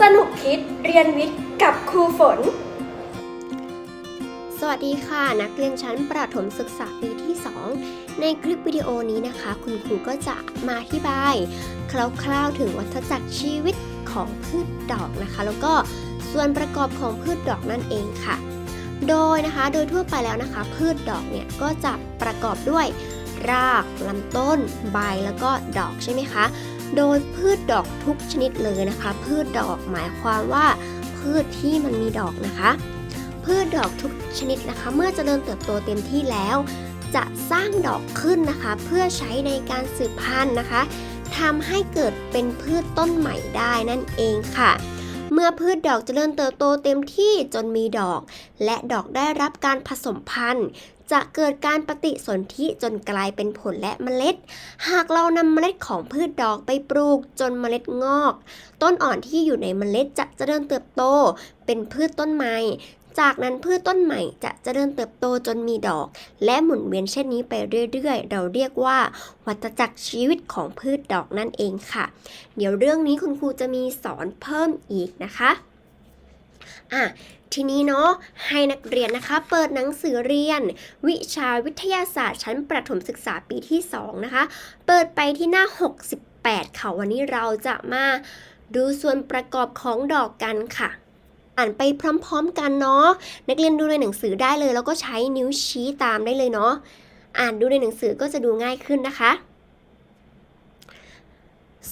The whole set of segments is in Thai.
สนุกคิดเรียนวิทย์กับครูฝน สวัสดีค่ะ นักเรียนชั้นประถมศึกษาปีที่ 2 ในคลิปวิดีโอนี้นะคะ คุณครูก็จะมาอธิบาย คร่าวๆถึงวัฏจักรชีวิตของพืชดอกนะคะ แล้วก็ส่วนประกอบของพืชดอกนั่นเองค่ะ โดยนะคะโดยทั่วไปแล้วนะคะ พืชดอกเนี่ยก็จะประกอบด้วยรากลำต้น ใบแล้วก็ดอกใช่ไหมคะ โดยพืชดอกทุกชนิดเลยนะคะ พืชดอกหมายความว่า พืชที่มันมีดอกนะคะ พืชดอกทุกชนิดนะคะ เมื่อเจริญเติบโตเต็มที่แล้ว จะสร้างดอกขึ้นนะคะ เพื่อใช้ในการสืบพันธุ์นะคะทำให้เกิดเป็นพืชต้นใหม่ได้นั่นเองค่ะ เมื่อพืชดอกเจริญเติบโตเต็มที่จนมีดอก และดอกได้รับการผสมพันธุ์ จะเกิดการปฏิสนธิจนกลายเป็นผลและเมล็ด หากเรานำเมล็ดของพืชดอกไปปลูกจนเมล็ดงอก ต้นอ่อนที่อยู่ในเมล็ดจะเจริญเติบโต เป็นพืชต้นไม้จากนั้นพืชต้นใหม่จะเจริญเติบโตจนมีดอก และหมุนเวียนเช่นนี้ไปเรื่อยๆ เราเรียกว่า วัฏจักรชีวิตของพืชดอกนั่นเองค่ะ เดี๋ยวเรื่องนี้คุณครูจะมีสอนเพิ่มอีกนะคะ อะทีนี้เนาะให้นักเรียนนะคะ เปิดหนังสือเรียน วิชาวิทยาศาสตร์ชั้นประถมศึกษาปีที่ 2 นะคะ เปิดไปที่หน้า 68 ค่ะ วันนี้เราจะมาดูส่วนประกอบของดอกกันค่ะ อ่านไปพร้อมๆกันเนาะนักเรียนดูในหนังสือได้เลย แล้วก็ใช้นิ้วชี้ตามได้เลยเนาะอ่านดูในหนังสือก็จะดูง่ายขึ้นนะคะ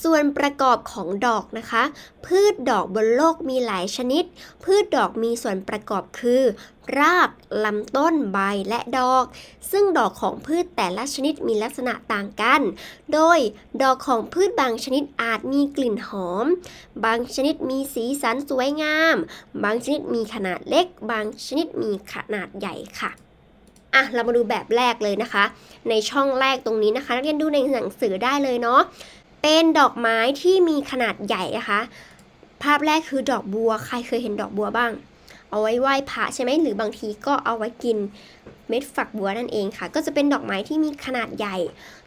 ส่วนประกอบของดอกนะคะ พืชดอกบนโลกมีหลายชนิด พืชดอกมีส่วนประกอบคือ รากลำต้นใบและดอก ซึ่งดอกของพืชแต่ละชนิดมีลักษณะต่างกัน โดยดอกของพืชบางชนิดอาจมีกลิ่นหอม บางชนิดมีสีสันสวยงาม บางชนิดมีขนาดเล็ก บางชนิดมีขนาดใหญ่ค่ะอะเรามาดูแบบแรกเลยนะคะ ในช่องแรกตรงนี้นะคะ นักเรียนดูในหนังสือได้เลยเนาะ เป็นดอกไม้ที่มีขนาดใหญ่นะคะ ภาพแรกคือดอกบัว ใครเคยเห็นดอกบัวบ้าง เอาไว้ไหว้พระใช่ไหมหรือบางทีก็เอาไว้กินเม็ดฝักบัวนั่นเองค่ะ ก็จะเป็นดอกไม้ที่มีขนาดใหญ่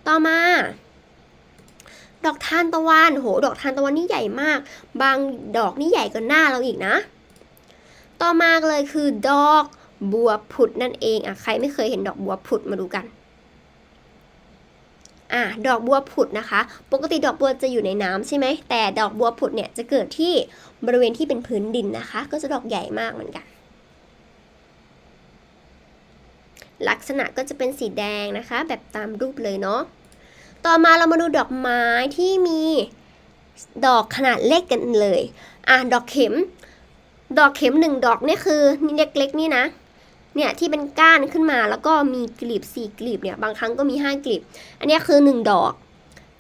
ต่อมา ดอกทานตะวันโห ดอกทานตะวันนี่ใหญ่มาก บางดอกนี่ใหญ่กว่าหน้าเราอีกนะ ต่อมาเลยคือดอกบัวผุดนั่นเองอะใครไม่เคยเห็นดอกบัวผุดมาดูกัน อะดอกบัวผุดนะคะ ปกติดอกบัวจะอยู่ในน้ำใช่ไหมแต่ดอกบัวผุดเนี่ยจะเกิดที่บริเวณที่เป็นพื้นดินนะคะ ก็จะดอกใหญ่มากเหมือนกัน ลักษณะก็จะเป็นสีแดงนะคะ แบบตามรูปเลยเนาะต่อมาเรามาดูดอกไม้ที่มีดอกขนาดเล็กกันเลย อะ ดอกเข็ม ดอกเข็มหนึ่งดอกนี่คือนี่เล็กๆนี่นะ เนี่ยที่เป็นก้านขึ้นมาแล้วก็มีกลีบสี่กลีบเนี่ยบางครั้งก็มีห้ากลีบ อันนี้คือหนึ่งดอก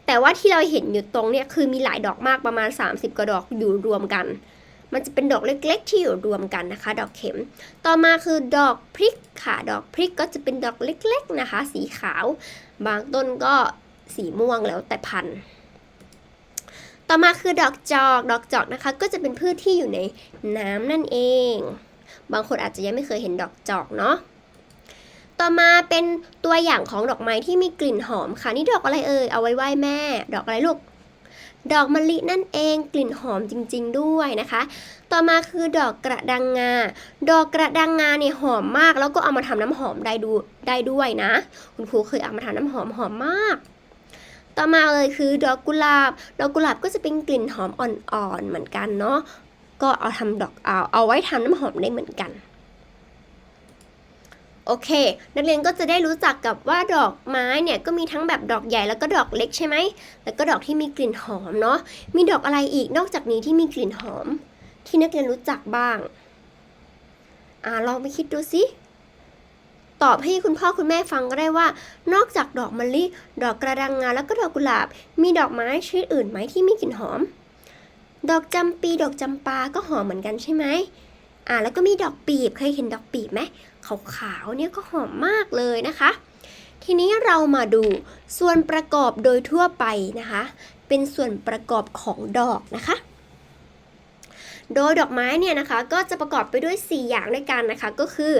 แต่ว่าที่เราเห็นอยู่ตรงเนี่ยคือมีหลายดอกมากประมาณ 30กว่าดอกอยู่รวมกัน มันจะเป็นดอกเล็กๆ ที่อยู่รวมกันนะคะ ดอกเข็ม ต่อมาคือดอกพริกค่ะ ดอกพริกก็จะเป็นดอกเล็ก ๆนะคะ สีขาว บางต้นก็สีม่วงแล้วแต่พันธุ์ต่อมาคือดอกจอก ดอกจอกนะคะ ก็จะเป็นพืชที่อยู่ในน้ำนั่นเอง บางคนอาจจะยังไม่เคยเห็นดอกจอกเนาะต่อมาเป็นตัวอย่างของดอกไม้ที่มีกลิ่นหอมค่ะ นี่ดอกอะไรเอ่ยเอาไว้ไหว้แม่ ดอกอะไรลูกดอกมะลินั่นเองกลิ่นหอมจริง ๆ ด้วยนะคะ ต่อมาคือดอกกระดังงา ดอกกระดังงาเนี่ยหอมมาก แล้วก็เอามาทำน้ำหอมได้ดูได้ด้วยนะ คุณครูเคยเอามาทำน้ำหอมหอมมาก ต่อมาเลยคือดอกกุหลาบ ดอกกุหลาบก็จะเป็นกลิ่นหอมอ่อนๆเหมือนกันเนาะ ก็เอาทำดอกเอาเอาไว้ทำน้ำหอมได้เหมือนกันโอเค นักเรียนก็จะได้รู้จักกับว่าดอกไม้เนี่ยก็มีทั้งแบบดอกใหญ่แล้วก็ดอกเล็กใช่ไหม แล้วก็ดอกที่มีกลิ่นหอมเนาะ มีดอกอะไรอีกนอกจากนี้ที่มีกลิ่นหอม ที่นักเรียนรู้จักบ้าง อ่าลองไปคิดดูสิตอบให้คุณพ่อคุณแม่ฟังก็ได้ว่า นอกจากดอกมะลิ ดอกกระดังงาแล้วก็ดอกกุหลาบ มีดอกไม้ชนิดอื่นไหมที่มีกลิ่นหอม ดอกจำปีดอกจำปาก็หอมเหมือนกันใช่ไหมอ่าแล้วก็มีดอกปีบเคยเห็นดอกปีบไหมขาวๆเนี่ยก็หอมมากเลยนะคะ ทีนี้เรามาดูส่วนประกอบโดยทั่วไปนะคะ เป็นส่วนประกอบของดอกนะคะ โดยดอกไม้เนี่ยนะคะก็จะประกอบไปด้วย 4 อย่างด้วยกันนะคะ ก็คือ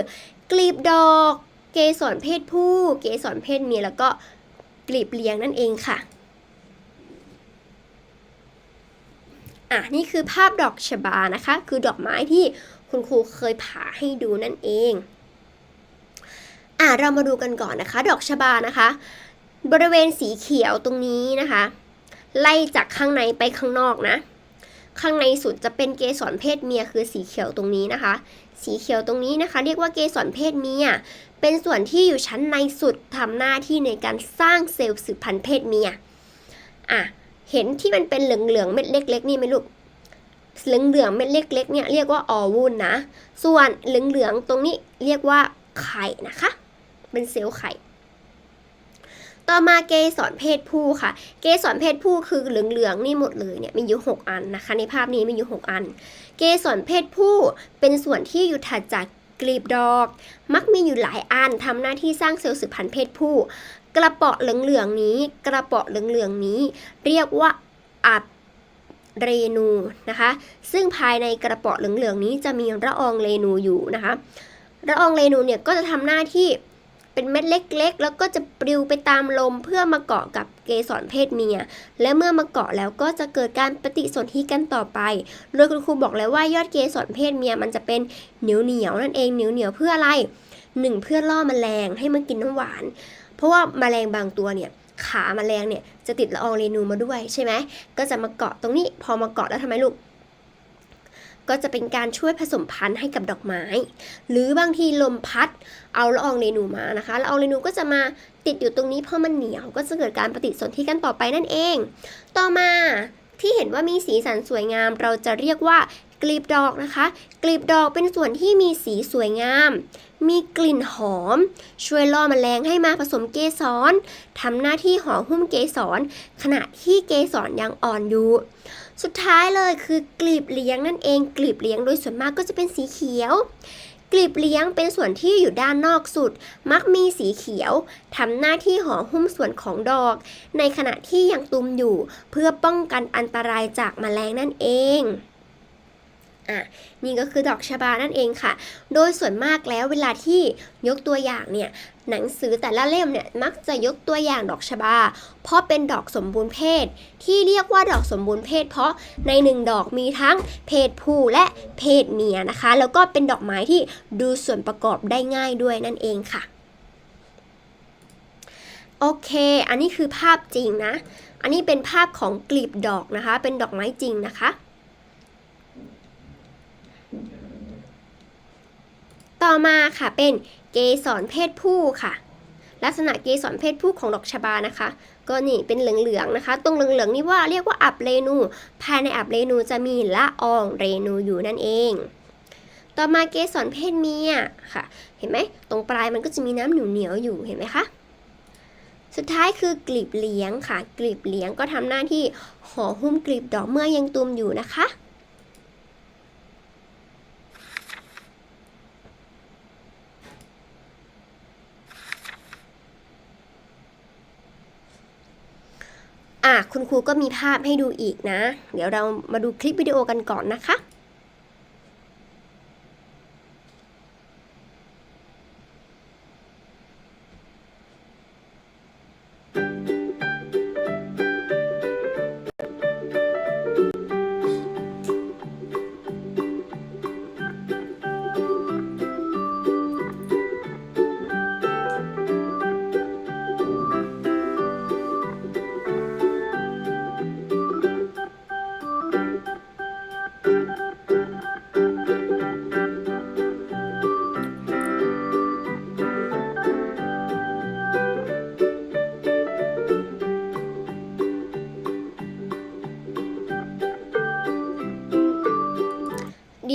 กลีบดอก เกสรเพศผู้ เกสรเพศเมียแล้วก็กลีบเลี้ยงนั่นเองค่ะ อะนี่คือภาพดอกชบานะคะ คือดอกไม้ที่คุณครูเคยผ่าให้ดูนั่นเองอะเรามาดูกันก่อนนะคะ ดอกชบานะคะ บริเวณสีเขียวตรงนี้นะคะ ไล่จากข้างในไปข้างนอกนะข้างในสุดจะเป็นเกสรเพศเมียคือสีเขียวตรงนี้นะคะ สีเขียวตรงนี้นะคะ เรียกว่าเกสรเพศเมีย เป็นส่วนที่อยู่ชั้นในสุดทำหน้าที่ในการสร้างเซลล์สืบพันธุ์เพศเมีย อะ เห็นที่มันเป็นเหลืองๆเม็ดเล็ก ๆ นี่ไหมลูกเหลืองๆเม็ดเล็กๆเนี่ยเรียกว่าออวูลนะ ส่วนเหลืองๆตรงนี้เรียกว่าไข่นะคะ เป็นเซลล์ไข่ ต่อมาเกสรเพศผู้ค่ะ เกสรเพศผู้คือเหลืองๆนี่หมดเลยเนี่ยมีอยู่ 6 อันนะคะ ในภาพนี้มีอยู่ 6 อัน เกสรเพศผู้เป็นส่วนที่อยู่ถัดจากกลีบดอก มักมีอยู่หลายอันทำหน้าที่สร้างเซลล์สืบพันธุ์เพศผู้ กระเปาะเหลืองๆนี้ กระเปาะเหลืองๆนี้ เรียกว่าอับเรนูนะคะ ซึ่งภายในกระเปาะเหลืองๆนี้จะมีละอองเรนูอยู่นะคะละอองเรนูเนี่ยก็จะทำหน้าที่เป็นเม็ดเล็ก ๆ แล้วก็จะปลิวไปตามลมเพื่อมาเกาะกับเกสรเพศเมีย และเมื่อมาเกาะแล้วก็จะเกิดการปฏิสนธิกันต่อไป โดยคุณครูบอกแล้วว่ายอดเกสรเพศเมียมันจะเป็นเหนียวเหนียวนั่นเองเหนียวเหนียวเพื่ออะไรหนึ่งเพื่อล่อแมลงให้มันกินน้ำหวาน ราะว่าแมลงบางตัวเนี่ยขาแมลงเนี่ยจะติดละอองเรนูมาด้วยใช่ไหมก็จะมาเกาะตรงนี้พอมาเกาะแล้วทำไมลูกก็จะเป็นการช่วยผสมพันธุ์ให้กับดอกไม้ หรือบางทีลมพัดเอาละอองเรนูมานะคะละอองเรนูก็จะมาติดอยู่ตรงนี้เพราะมันเหนียวก็จะเกิดการปฏิสนธิกันต่อไปนั่นเอง ต่อมาที่เห็นว่ามีสีสันสวยงาม เราจะเรียกว่า กลีบดอกนะคะ กลีบดอกเป็นส่วนที่มีสีสวยงาม มีกลิ่นหอม ช่วยล่อแมลงให้มาผสมเกสรทำหน้าที่ห่อหุ้มเกสร ขณะที่เกสรยังอ่อนอยู่ สุดท้ายเลยคือกลีบเลี้ยงนั่นเอง กลีบเลี้ยงโดยส่วนมากก็จะเป็นสีเขียว กลีบเลี้ยงเป็นส่วนที่อยู่ด้านนอกสุด มักมีสีเขียวทำหน้าที่ห่อหุ้มส่วนของดอก ในขณะที่ยังตุมอยู่ เพื่อป้องกันอันตรายจากแมลงนั่นเอง อะนี่ก็คือดอกชบานั่นเองค่ะ โดยส่วนมากแล้วเวลาที่ยกตัวอย่างเนี่ยหนังสือแต่ละเล่มเนี่ยมักจะยกตัวอย่างดอกชบา เพราะเป็นดอกสมบูรณ์เพศ ที่เรียกว่าดอกสมบูรณ์เพศ เพราะในหนึ่งดอกมีทั้งเพศผู้และเพศเมียนะคะ แล้วก็เป็นดอกไม้ที่ดูส่วนประกอบได้ง่ายด้วยนั่นเองค่ะโอเค อันนี้คือภาพจริงนะ อันนี้เป็นภาพของกลีบดอกนะคะ เป็นดอกไม้จริงนะคะ ต่อมาค่ะเป็นเกสรเพศผู้ค่ะ ลักษณะเกสรเพศผู้ของดอกชบานะคะ ก็นี่เป็นเหลืองๆนะคะ ตรงเหลืองๆนี่ว่าเรียกว่าอับเรนู ภายในอับเรนูจะมีละอองเรนูอยู่นั่นเอง ต่อมาเกสรเพศเมียค่ะ เห็นไหมตรงปลายมันก็จะมีน้ำเหนียวๆอยู่เห็นไหมคะสุดท้ายคือกลีบเลี้ยงค่ะ กลีบเลี้ยงก็ทำหน้าที่ห่อหุ้มกลีบดอกเมื่อยังตุมอยู่นะคะ คุณครูก็มีภาพให้ดูอีกนะ เดี๋ยวเรามาดูคลิปวิดีโอกันก่อนนะคะ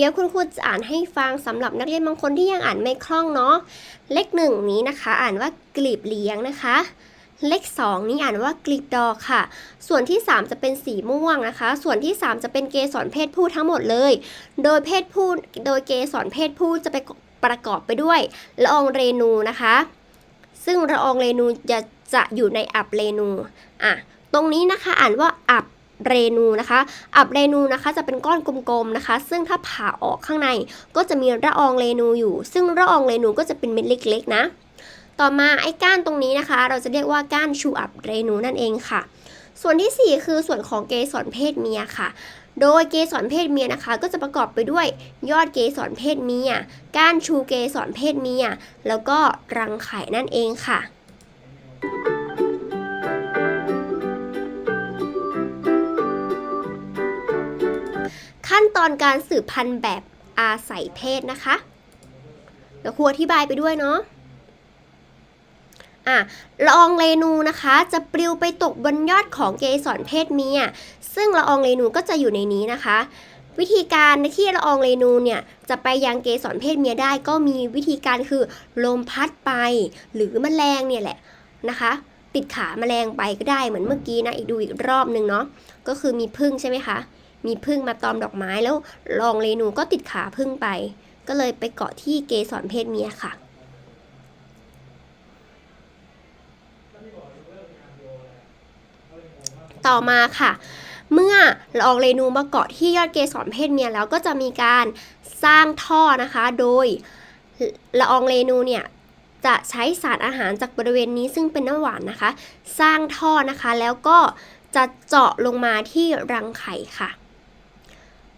ดี๋ยวคุณครูจะอ่านให้ฟังสำหรับนักเรียนบางคนที่ยังอ่านไม่คล่องเนาะเลขหนึ่งนี้นะคะ อ่านว่ากลีบเลี้ยงนะคะ เลขสองนี้อ่านว่ากลีบดอกค่ะ ส่วนที่สามจะเป็นสีม่วงนะคะ ส่วนที่สามจะเป็นเกสรเพศผู้ทั้งหมดเลย โดยเพศผู้โดยเกสรเพศผู้จะไปประกอบไปด้วยละอองเรนูนะคะ ซึ่งละอองเรนูจะจะอยู่ในอับเรนูอะตรงนี้นะคะอ่านว่าอับ เรนูนะคะ อับเรนูนะคะจะเป็นก้อนกลมๆนะคะ ซึ่งถ้าผ่าออกข้างในก็จะมีละอองเรนูอยู่ ซึ่งละอองเรนูก็จะเป็นเม็ดเล็กๆนะ ต่อมาไอ้ก้านตรงนี้นะคะ เราจะเรียกว่าก้านชูอับเรนูนั่นเองค่ะ ส่วนที่ 4 คือส่วนของเกสรเพศเมียค่ะ โดยเกสรเพศเมียนะคะ ก็จะประกอบไปด้วยยอดเกสรเพศเมีย ก้านชูเกสรเพศเมีย แล้วก็รังไข่นั่นเองค่ะ ขั้นตอนการสืบพันธุ์แบบอาศัยเพศนะคะเดี๋ยวครูอธิบายไปด้วยเนาะอะละอองเรนูนะคะ จะปลิวไปตกบนยอดของเกสรเพศเมีย ซึ่งละอองเรนูก็จะอยู่ในนี้นะคะ วิธีการที่ละอองเรนูเนี่ยจะไปยังเกสรเพศเมียได้ก็มีวิธีการคือลมพัดไป หรือแมลงเนี่ยแหละนะคะ ติดขาแมลงไปก็ได้เหมือนเมื่อกี้นะอีกดูอีกรอบนึงเนาะก็คือมีพึ่งใช่ไหมคะ มีพึ่งมาตอมดอกไม้แล้วลองเรนูก็ติดขาพึ่งไป ก็เลยไปเกาะที่เกสรเพศเมียค่ะ ต่อมาค่ะ เมื่อลอองเรนูมาเกาะที่ยอดเกสรเพศเมียแล้วก็จะมีการสร้างท่อนะคะ โดยละอองเรนูเนี่ยจะใช้สารอาหารจากบริเวณนี้ซึ่งเป็นน้ำหวานนะคะ สร้างท่อนะคะแล้วก็จะเจาะลงมาที่รังไข่ค่ะ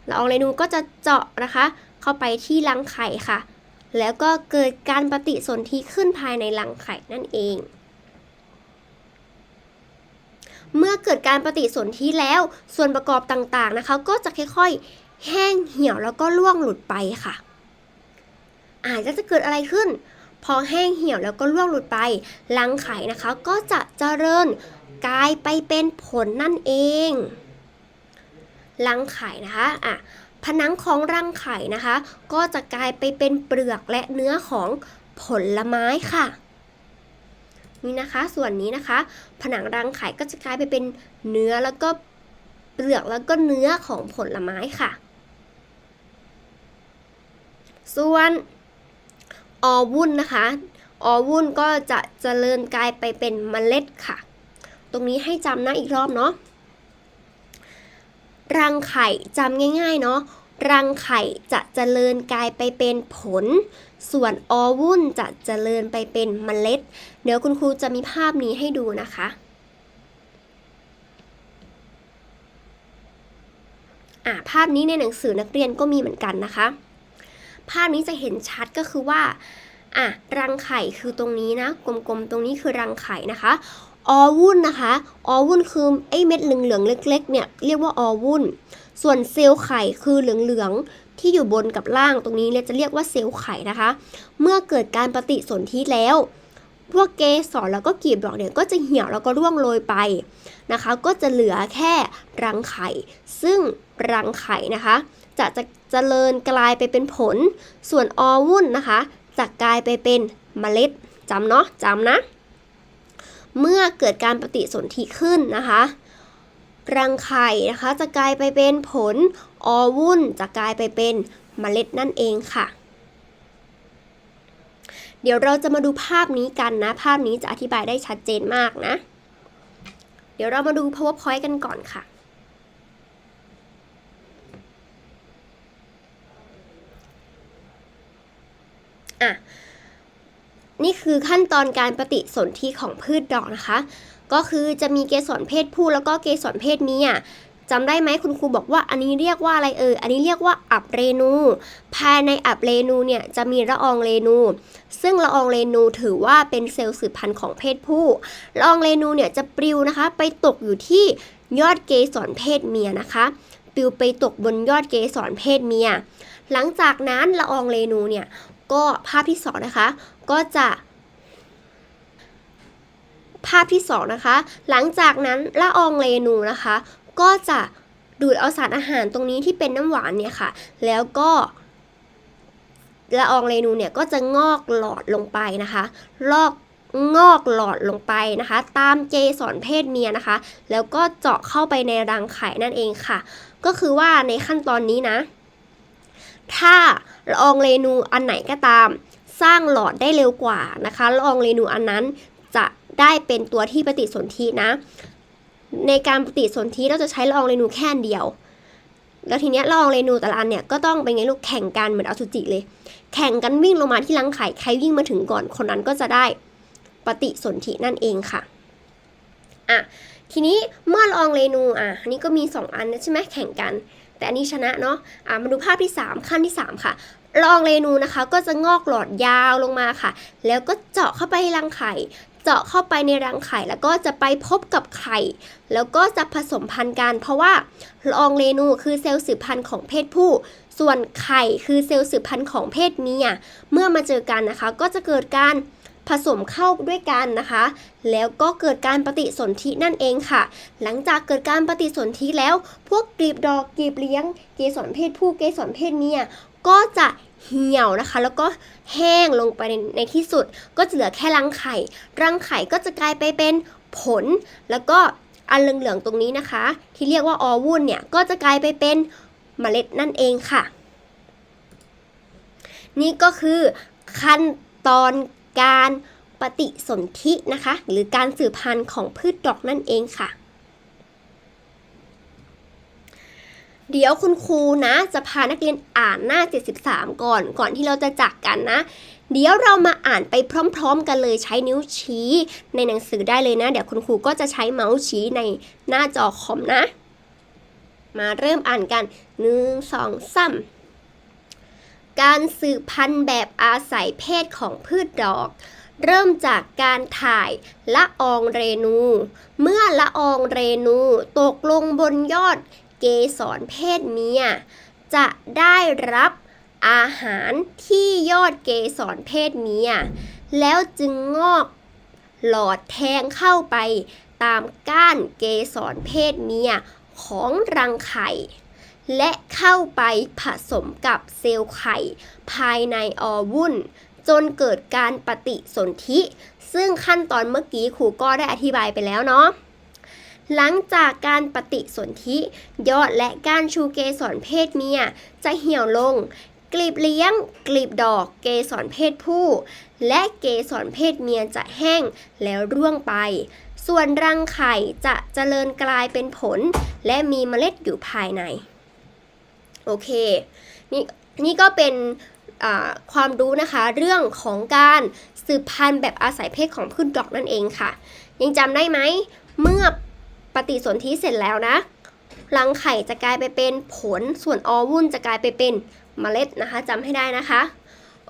ละอองเรนูก็จะเจาะนะคะ เข้าไปที่รังไข่ค่ะ แล้วก็เกิดการปฏิสนธิขึ้นภายในรังไข่นั่นเอง เมื่อเกิดการปฏิสนธิแล้ว ส่วนประกอบต่างๆนะคะ ก็จะค่อยๆ แห้งเหี่ยวแล้วก็ร่วงหลุดไปค่ะ อาจจะจะเกิดอะไรขึ้น พอแห้งเหี่ยวแล้วก็ร่วงหลุดไปรังไข่นะคะ ก็จะเจริญกลายไปเป็นผลนั่นเอง รังไข่นะคะอะผนังของรังไข่นะคะ ก็จะกลายไปเป็นเปลือกและเนื้อของผลไม้ค่ะนี่นะคะส่วนนี้นะคะ ผนังรังไข่ก็จะกลายไปเป็นเนื้อแล้วก็เปลือกแล้วก็เนื้อของผลไม้ค่ะ ส่วนออวุ้นนะคะออวุ้นก็จะเจริญกลายไปเป็นเมล็ดค่ะ ตรงนี้ให้จำนะอีกรอบเนาะ รังไข่จำง่ายๆเนาะรังไข่จะเจริญกลายไปเป็นผล ส่วนออวุ้นจะเจริญไปเป็นเมล็ด เดี๋ยวคุณครูจะมีภาพนี้ให้ดูนะคะ อะภาพนี้ในหนังสือนักเรียนก็มีเหมือนกันนะคะ ภาพนี้จะเห็นชัดก็คือว่าอะรังไข่คือตรงนี้นะ กลมๆ ตรงนี้คือรังไข่นะคะ ออวุ้นนะคะออวุ้นคือไอ้เม็ดเหลืองๆเล็ก ๆ เนี่ยเรียกว่าออวุ้นส่วนเซลล์ไข่คือเหลืองๆที่อยู่บนกับล่างตรงนี้เราจะเรียกว่าเซลล์ไข่นะคะ เมื่อเกิดการปฏิสนธิแล้วพวกเกสรแล้วก็กลีบดอกเนี่ยก็จะเหี่ยวแล้วก็ร่วงโรยไปนะคะ ก็จะเหลือแค่รังไข่ ซึ่งรังไข่นะคะ จะจะเจริญกลายไปเป็นผล ส่วนออวุ้นนะคะ จะกลายไปเป็นเมล็ดจำเนาะจำนะ เมื่อเกิดการปฏิสนธิขึ้นนะคะ รังไข่นะคะจะกลายไปเป็นผลออวุ้นจะกลายไปเป็นเมล็ดนั่นเองค่ะ เดี๋ยวเราจะมาดูภาพนี้กันนะ ภาพนี้จะอธิบายได้ชัดเจนมากนะ เดี๋ยวเรามาดู powerpoint กันก่อนค่ะอะ นี่คือขั้นตอนการปฏิสนธิของพืชดอกนะคะ ก็คือจะมีเกสรเพศผู้แล้วก็เกสรเพศเมียจำได้ไหมคุณครูบอกว่าอันนี้เรียกว่าอะไรเอออันนี้เรียกว่าอับเรนู ภายในอับเรนูเนี่ยจะมีละอองเรนู ซึ่งละอองเรนูถือว่าเป็นเซลล์สืบพันธุ์ของเพศผู้ละอองเรนูเนี่ยจะปลิวนะคะ ไปตกอยู่ที่ยอดเกสรเพศเมียนะคะปลิวไปตกบนยอดเกสรเพศเมีย หลังจากนั้นละอองเรนูเนี่ยก็ภาพที่สองนะคะ ก็จะ ภาพที่สองนะคะ หลังจากนั้นละอองเรนูนะคะ ก็จะดูดเอาสารอาหารตรงนี้ที่เป็นน้ำหวานเนี่ยค่ะ แล้วก็ละอองเรนูเนี่ยก็จะงอกหลอดลงไปนะคะลอกงอกหลอดลงไปนะคะ ตามเกสรเพศเมียนะคะ แล้วก็เจาะเข้าไปในรังไข่นั่นเองค่ะ ก็คือว่าในขั้นตอนนี้นะ ถ้าละอองเรนูอันไหนก็ตาม สร้างหลอดได้เร็วกว่านะคะละอองเรนูอันนั้นจะได้เป็นตัวที่ปฏิสนธินะ ในการปฏิสนธิเราจะใช้ละอองเรนูแค่เดียว แล้วทีเนี้ยละอองเรนูแต่ละอันเนี่ยก็ต้องเป็นไงลูกแข่งกันเหมือนอสุจิเลย แข่งกันวิ่งลงมาที่รังไข่ใครวิ่งมาถึงก่อนคนนั้นก็จะได้ปฏิสนธินั่นเองค่ะอะทีนี้เมื่อละอองเรนูอะอันนี้ก็มี 2 อันนะใช่ไหมแข่งกัน แต่อันนี้ชนะเนาะอะมาดูภาพที่ 3 ขั้นที่ 3 ค่ะ รองเรนูนะคะ ก็จะงอกหลอดยาวลงมาค่ะ แล้วก็เจาะเข้าไปในรังไข่ เจาะเข้าไปในรังไข่ แล้วก็จะไปพบกับไข่ แล้วก็จะผสมพันธุ์กัน เพราะว่าลอองเรนูคือเซลล์สืบพันธุ์ของเพศผู้ ส่วนไข่คือเซลล์สืบพันธุ์ของเพศเมีย เมื่อมาเจอกันนะคะ ก็จะเกิดการ ผสมเข้าด้วยกันนะคะ แล้วก็เกิดการปฏิสนธินั่นเองค่ะ หลังจากเกิดการปฏิสนธิแล้ว พวกกลีบดอกกลีบเลี้ยง เกสรเพศผู้เกสรเพศเมียก็จะเหี่ยวนะคะ แล้วก็แห้งลงไปในในที่สุด ก็จะเหลือแค่รังไข่รังไข่ก็จะกลายไปเป็นผล แล้วก็อันเหลืองๆตรงนี้นะคะ ที่เรียกว่าออวุ่นเนี่ยก็จะกลายไปเป็นเมล็ดนั่นเองค่ะ นี่ก็คือขั้นตอน การปฏิสนธินะคะ หรือการสืบพันธุ์ของพืชดอกนั่นเองค่ะ เดี๋ยวคุณครูนะ จะพานักเรียนอ่านหน้า 73 ก่อน ก่อนที่เราจะจากกันนะ เดี๋ยวเรามาอ่านไปพร้อม ๆ กันเลยใช้นิ้วชี้ในหนังสือได้เลยนะ เดี๋ยวคุณครูก็จะใช้เมาส์ชี้ในหน้าจอคอมนะ มาเริ่มอ่านกัน 1 2 3 การสืบพันธุ์แบบอาศัยเพศของพืชดอก เริ่มจากการถ่ายละอองเรนู เมื่อละอองเรนูตกลงบนยอดเกสรเพศเมีย จะได้รับอาหารที่ยอดเกสรเพศเมีย แล้วจึงงอกหลอดแทงเข้าไปตามก้านเกสรเพศเมียของรังไข่ และเข้าไปผสมกับเซลล์ไข่ ภายในออวุ้นจนเกิดการปฏิสนธิ ซึ่งขั้นตอนเมื่อกี้ครูก็ได้อธิบายไปแล้วเนาะหลังจากการปฏิสนธิยอดและก้านชูเกสรเพศเมียจะเหี่ยวลง กลีบเลี้ยง กลีบดอกเกสรเพศผู้ และเกสรเพศเมียจะแห้งแล้วร่วงไป ส่วนรังไข่จะเจริญกลายเป็นผล และมีเมล็ดอยู่ภายใน โอเค นี่นี่ก็เป็นความรู้นะคะเรื่องของการสืบพันธุ์แบบอาศัยเพศของพืชดอกนั่นเองค่ะ ยังจำได้ไหม เมื่อปฏิสนธิเสร็จแล้วนะรังไข่จะกลายไปเป็นผลส่วนออวุ่นจะกลายไปเป็นเมล็ดนะคะจำให้ได้นะคะ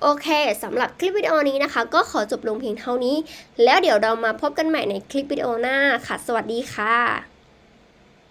โอเคสำหรับคลิปวิดีโอนี้นะคะ ก็ขอจบลงเพียงเท่านี้ แล้วเดี๋ยวเรามาพบกันใหม่ในคลิปวิดีโอหน้าค่ะ สวัสดีค่ะ